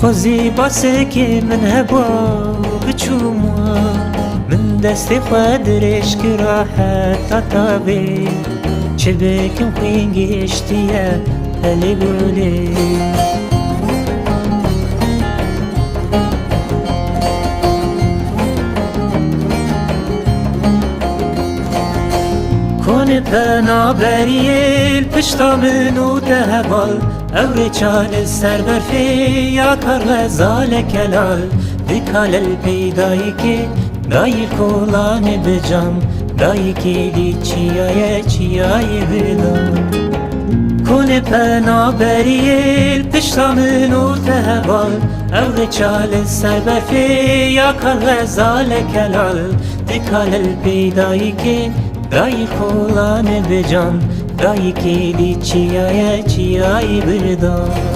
خوزی باسه که من هبا بچوما من دست خود رشک راحت تابه چه بکم خوین گشتیه هلی Wan penaberiyê pişta min û te heval Ew rê çal ser berfê ya kar xezale kelal. Dikalel peydayikê dayî kolanê bicam Dayikê dî çiyaye çiyayê bidam Konê penaberiyê pişta min û te heval Ew rê çal ser berfê ya kar xezale kelal Dikalel peydayikê Dai kola nebe can Dai kedi çiyaya çiyayı birdan.